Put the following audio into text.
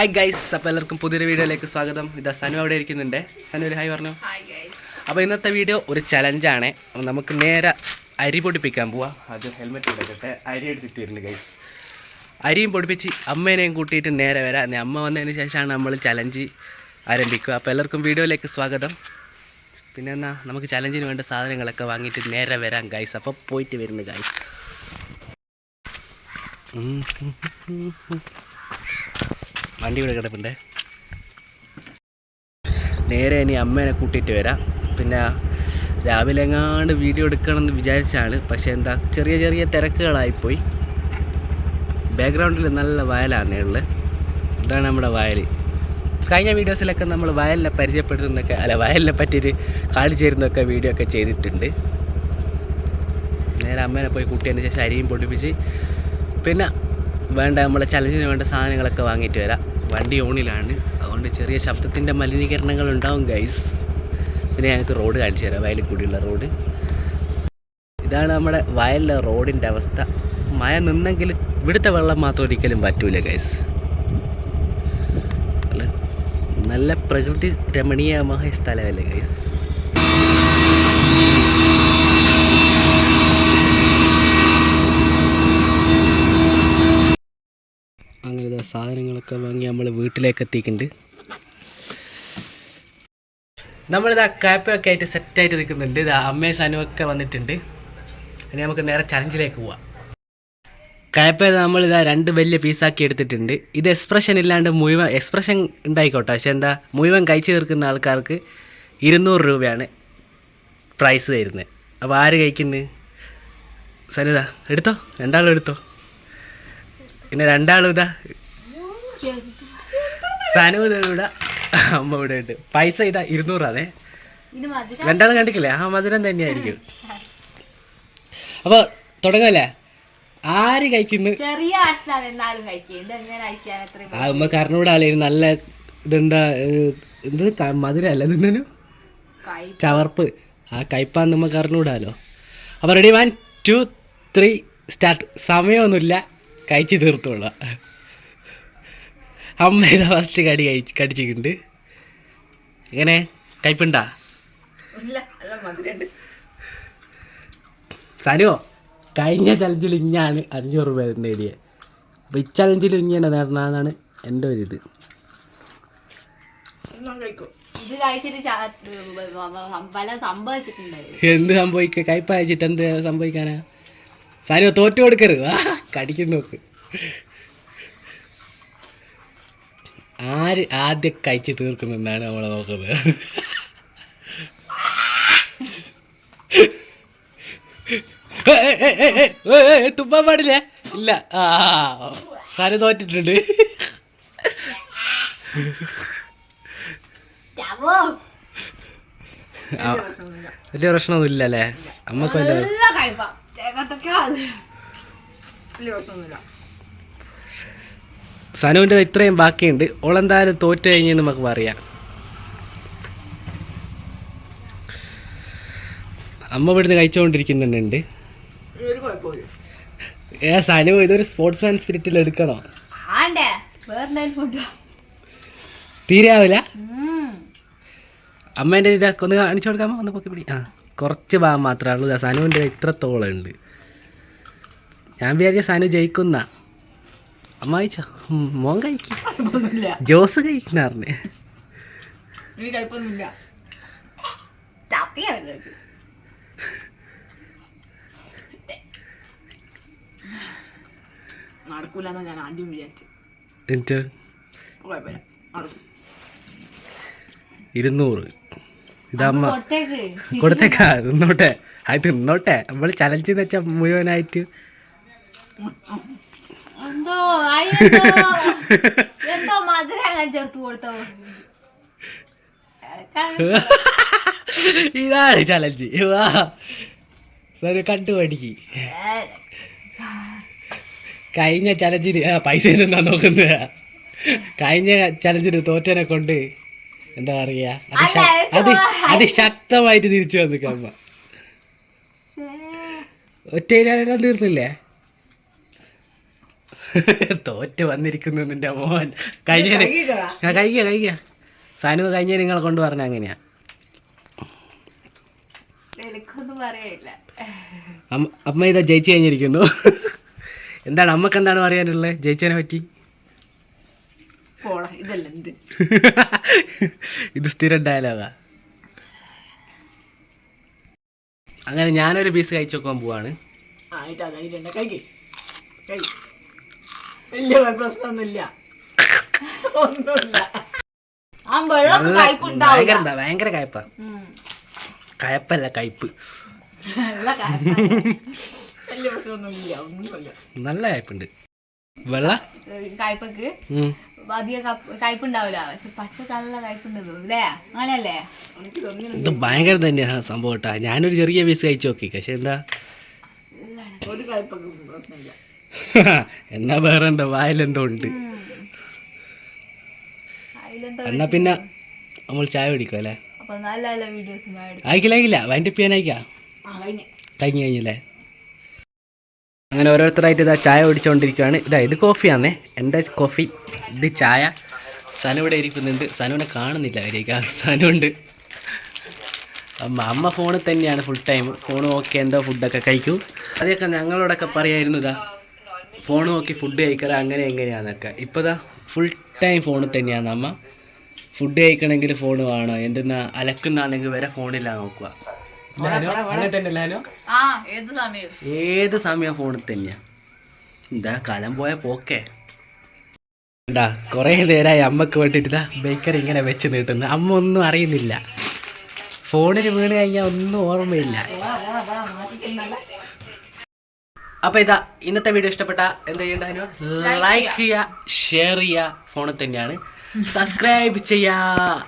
Hi guys അപ്പോൾ എല്ലാവർക്കും പുതിയൊരു വീഡിയോയിലേക്ക് സ്വാഗതം. ഇതാ സനു അവിടെ ഇരിക്കുന്നുണ്ട്. സനു ഒരു ഹായ് പറഞ്ഞു? അപ്പോൾ ഇന്നത്തെ വീഡിയോ ഒരു ചലഞ്ചാണ് അപ്പോൾ നമുക്ക് നേരെ അരി പൊടിപ്പിക്കാൻ പോവാം. അത് ഹെൽമെറ്റ് എടുക്കട്ടെ അരി എടുത്തിട്ടിരുന്നു ഗൈസ് അരിയും പൊടിപ്പിച്ച് അമ്മേനെയും കൂട്ടിയിട്ട് നേരെ വരാം. അമ്മ വന്നതിന് ശേഷമാണ് നമ്മൾ ചലഞ്ച് ആരംഭിക്കുക. അപ്പോൾ എല്ലാവർക്കും വീഡിയോയിലേക്ക് സ്വാഗതം. പിന്നെ എന്നാ നമുക്ക് ചലഞ്ചിന് വേണ്ട സാധനങ്ങളൊക്കെ വാങ്ങിയിട്ട് നേരെ വരാം ഗൈസ് അപ്പോൾ പോയിട്ട് വരുന്നു ഗൈസ് വണ്ടി ഇവിടെ കിടപ്പുണ്ട്. നേരെ ഇനി അമ്മേനെ കൂട്ടിയിട്ട് വരാം. പിന്നെ രാവിലെ എങ്ങാണ്ട് വീഡിയോ എടുക്കണമെന്ന് വിചാരിച്ചാണ്. പക്ഷേ എന്താ ചെറിയ ചെറിയ തിരക്കുകളായിപ്പോയി. ബാക്ക്ഗ്രൗണ്ടിൽ നല്ല വയലാണ് ഉള്ളത് ഇതാണ് നമ്മുടെ വയൽ കഴിഞ്ഞ വീഡിയോസിലൊക്കെ നമ്മൾ വയലിനെ പരിചയപ്പെടുത്തുന്നൊക്കെ അല്ല വയലിനെ പറ്റിയിട്ട് കാണിച്ചു തരുന്നൊക്കെ വീഡിയോ ഒക്കെ ചെയ്തിട്ടുണ്ട്. നേരെ അമ്മേനെ പോയി കുട്ടിയതിന് ശേഷം അരിയും പൊടിപ്പിച്ച്. പിന്നെ വേണ്ട നമ്മളെ ചലഞ്ചിന് വേണ്ട സാധനങ്ങളൊക്കെ വാങ്ങിയിട്ട് വരാം. വണ്ടി ഓണിലാണ്. അതുകൊണ്ട് ചെറിയ ശബ്ദത്തിന്റെ മലിനീകരണങ്ങൾ ഉണ്ടാവും ഗൈസ് പിന്നെ ഞങ്ങൾക്ക് റോഡ് കാണിച്ചു തരാം വയലിൽ കൂടിയുള്ള റോഡ് ഇതാണ് നമ്മുടെ വയലിലെ റോഡിന്റെ അവസ്ഥ. മഴ നിന്നെങ്കിൽ ഇവിടുത്തെ വെള്ളം മാത്രം ഒരിക്കലും പറ്റൂല ഗൈസ് നല്ല പ്രകൃതി രമണീയമായ സ്ഥലമല്ലേ ഗൈസ് അങ്ങനെ ഇതാ സാധനങ്ങളൊക്കെ വാങ്ങി നമ്മൾ വീട്ടിലേക്ക് എത്തിക്കുന്നുണ്ട് നമ്മളിത് ആ കാപ്പയൊക്കെ ആയിട്ട് സെറ്റായിട്ട് നിൽക്കുന്നുണ്ട്. ഇത് അമ്മയും സനുവൊക്കെ വന്നിട്ടുണ്ട്. ഇനി നമുക്ക് നേരെ ചലഞ്ചിലേക്ക് പോവാം. കാപ്പ നമ്മളിതാ രണ്ട് വലിയ പീസാക്കി എടുത്തിട്ടുണ്ട്. ഇത് എക്സ്പ്രഷൻ ഇല്ലാണ്ട് മുഴുവൻ എക്സ്പ്രഷൻ ഉണ്ടായിക്കോട്ടെ. പക്ഷെ എന്താ മുഴുവൻ കഴിച്ചു തീർക്കുന്ന ആൾക്കാർക്ക് ഇരുന്നൂറ് രൂപയാണ് പ്രൈസ് തരുന്നത്. അപ്പോൾ ആര് കഴിക്കുന്നത് സനിത എടുത്തോ? രണ്ടാളും എടുത്തോ? പിന്നെ രണ്ടാളും ഇതാ. സനു ഇവിടെ അമ്മ ഇവിടെ ഉണ്ട്. പൈസ ഇതാ ഇരുന്നൂറാണേ. രണ്ടാളും കണ്ടിട്ടില്ലേ? ആ മധുരം തന്നെയായിരിക്കും. അപ്പോൾ തുടങ്ങല്ലേ? ആര് കഴിക്കുന്നു? ചെറിയ ആ ഉമ്മ കറിനൂടാലേ നല്ല ഇതെന്താ എന്ത് മധുരല്ല ഇതെന്തേനു ചവർപ്പ്. ആ കയ്പാന്ന് നമ്മ കറിനൂടാലോ അപ്പോൾ ready one two three start സമയമൊന്നുമില്ല. കഴിച്ച് തീർത്തോളാം അമ്മ ഇതാ ഫസ്റ്റ് കടി കഴിച്ച് കടിച്ചിട്ടുണ്ട് എങ്ങനെ കയ്പുണ്ടാ സനുവോ കഴിഞ്ഞ ചലഞ്ചിൽ ഇഞ്ഞാണ് അഞ്ഞൂറ് രൂപ നേടിയത് അപ്പോൾ ഈ ചലഞ്ചിൽ ഇങ്ങനെ നേടണമെന്നാണ് എന്റെ ഒരു ഇത് എന്ത് സംഭവിക്കുക കയ്പ അയച്ചിട്ട് എന്ത് സംഭവിക്കാനാ സാനു തോറ്റു കൊടുക്കരുത്. ആ കടിക്കുന്നു നോക്ക്. ആര് ആദ്യം കഴിച്ച് തീർക്കുന്നെന്നാണ് നമ്മളെ നോക്കുന്നത്. തുമ്പാൻ പാടില്ല. ഇല്ല. ആ സാര തോറ്റിട്ടുണ്ട്. വലിയ പ്രശ്നമൊന്നും ഇല്ല അല്ലേ അമ്മയ്ക്ക് വലിയ സനുവിന്റെ ഇത്രയും ബാക്കിയുണ്ട്. ഓളെന്തായാലും തോറ്റ് കഴിഞ്ഞ് നമുക്ക് പറയാം. അമ്മ ഇവിടുന്ന് കഴിച്ചുകൊണ്ടിരിക്കുന്നുണ്ട്. ഏ സനു ഇതൊരു സ്പോർട്സ് മാൻ സ്പിരിറ്റിൽ എടുക്കണോ? തീരാവില്ല അമ്മേന്റെ അമ്മേന്റെ ഇതൊക്കെ ഒന്ന് കാണിച്ചു കൊടുക്കാമോ? ഒന്ന് പൊക്കി പിടി. ആ. കുറച്ച് ഭാഗം മാത്രമേ ഉള്ളൂ. സനുവിന്റെ ഇത്രത്തോളം ഉണ്ട് ഞാൻ വിചാരിച്ച സനു ജയിക്കുന്ന. അമ്മ കഴിച്ചോ? ഉം, മോൻ കഴിക്കും. ജോസ് കഴിക്കുന്നറിഞ്ഞേ ചത്തിയാ വരുന്നത് നടക്കൂലെന്നാ ഞാൻ ആദ്യം വിചാരിച്ചു എന്നിട്ട്? കുഴപ്പമില്ല. നടക്കും. ഇരുന്നൂറ്. ഇതമ്മ കൊടുത്തേക്ക്. തിന്നോട്ടെ അത് തിന്നോട്ടെ. നമ്മൾ ചലഞ്ച് എന്ന് വെച്ചാൽ മുഴുവനായിട്ട്. എന്തോ അയ്യോ എന്തോ മധുരം അങ്ങനെ ചേർത്ത് കൊടുത്തോ. ഇതാണ് ചലഞ്ച് വാ. സാറ് കണ്ടു പഠിക്ക് കഴിഞ്ഞ ചലഞ്ചിന് ആ പൈസ എന്താ നോക്കുന്നത്. കഴിഞ്ഞ ചലഞ്ചിന് തോറ്റനെ കൊണ്ട് എന്താ പറയാ? അത് അത് ശക്തമായിട്ട് തിരിച്ചു വന്നിക്കമ്മ ഒറ്റയിലാണെല്ലാം തീർന്നില്ലേ തോറ്റ് വന്നിരിക്കുന്നു നിന്റെ മോൻ. കഴിഞ്ഞ കഴിക്കടാ. കഴിക്കുക കഴിക്കുക സനു കഴിഞ്ഞ നിങ്ങളെ കൊണ്ട് പറഞ്ഞ അങ്ങനെയാ. അമ്മ ഇതാ ജയിച്ചു കഴിഞ്ഞിരിക്കുന്നു. എന്താണ് അമ്മയ്ക്ക് എന്താണ് പറയാനുള്ളത് ജയിച്ചതിനെ പറ്റി? പോടാ ഇതല്ല എന്ത്? ഇത് സ്ഥിരം ഡയലോഗാ അങ്ങനെ ഞാനൊരു പീസ് കഴിച്ചു നോക്കാൻ പോവാണ്. ആയിട്ട് വലിയ പ്രശ്നമൊന്നുമില്ല. ഒന്നുമില്ല. ഭയങ്കര ഭയങ്കര കയപ്പാ. കയപ്പല്ല കയ്പ് നല്ല കയ്പ്പുണ്ട്. വെള്ള? കയ്പക്ക് ഉം. അധികം കപ്പ് കയ്പുണ്ടാവില്ല പക്ഷെ പച്ചക്ക് നല്ല കയ്പുണ്ട് അങ്ങനല്ലേ ഇത് ഭയങ്കര തന്നെയാണ് സംഭവം കേട്ടാ. ഞാനൊരു ചെറിയ പീസ് കഴിച്ചു നോക്കി. പക്ഷെ എന്താ? ഒരു കഴിപ്പൊക്കെ പ്രശ്നമില്ല. എന്നാ വേറെ എന്താ വായിലെന്തോ ഉണ്ട്. എന്നാ പിന്നെ നമ്മൾ ചായ കുടിക്കും അല്ലേ? അപ്പൊ നല്ല നല്ല വീഡിയോസും അയക്കില്ല അയക്കില്ല വൈൻഡപ്പ് ചെയ്യാൻ അയക്കാം കഴിഞ്ഞു. കഴിഞ്ഞല്ലേ അങ്ങനെ ഓരോരുത്തരായിട്ട് ഇതാ ചായ ഓടിച്ചുകൊണ്ടിരിക്കുകയാണ് ഇതാ ഇത് കോഫിയാണേ എന്റെ കോഫി ഇത് ചായ. സനു ഇവിടെ ഇരിക്കുന്നുണ്ട്. സനുവിനെ കാണുന്നില്ല അവരേക്ക് സനു ഉണ്ട് അമ്മ അമ്മ ഫോണിൽ തന്നെയാണ് ഫുൾ ടൈം ഫോൺ നോക്കി എന്തോ ഫുഡൊക്കെ കഴിക്കൂ. അതൊക്കെ ഞങ്ങളോടൊക്കെ പറയായിരുന്നു ഇതാ. ഫോൺ നോക്കി ഫുഡ് കഴിക്കാറ് അങ്ങനെ എങ്ങനെയാണെന്നൊക്കെ ഇപ്പോൾ ഇതാ ഫുൾ ടൈം ഫോണിൽ തന്നെയാണ് അമ്മ. ഫുഡ് കഴിക്കണമെങ്കിൽ ഫോൺ വേണോ. എന്തെന്നാ അലക്കുന്നാണെങ്കിൽ വരെ ഫോണില്ല നോക്കുക. ഏത് സമയം? ഫോണിൽ തന്നെയാ എന്താ കലം പോയ പോക്കേ. എന്താ കുറേ നേരമായി അമ്മയ്ക്ക് വേണ്ടിയിട്ട് ഇതാ ബേക്കറി ഇങ്ങനെ വെച്ച് നീട്ടുന്നു. അമ്മ ഒന്നും അറിയുന്നില്ല. ഫോണിന് വീണ് കഴിഞ്ഞാൽ ഒന്നും ഓർമ്മയില്ല. അപ്പൊ ഇതാ ഇന്നത്തെ വീഡിയോ ഇഷ്ടപ്പെട്ട എന്താ ചെയ്യേണ്ട ലൈക്ക് ചെയ്യുക ഷെയർ ചെയ്യുക ഫോണിൽ തന്നെയാണ് സബ്സ്ക്രൈബ് ചെയ്യുക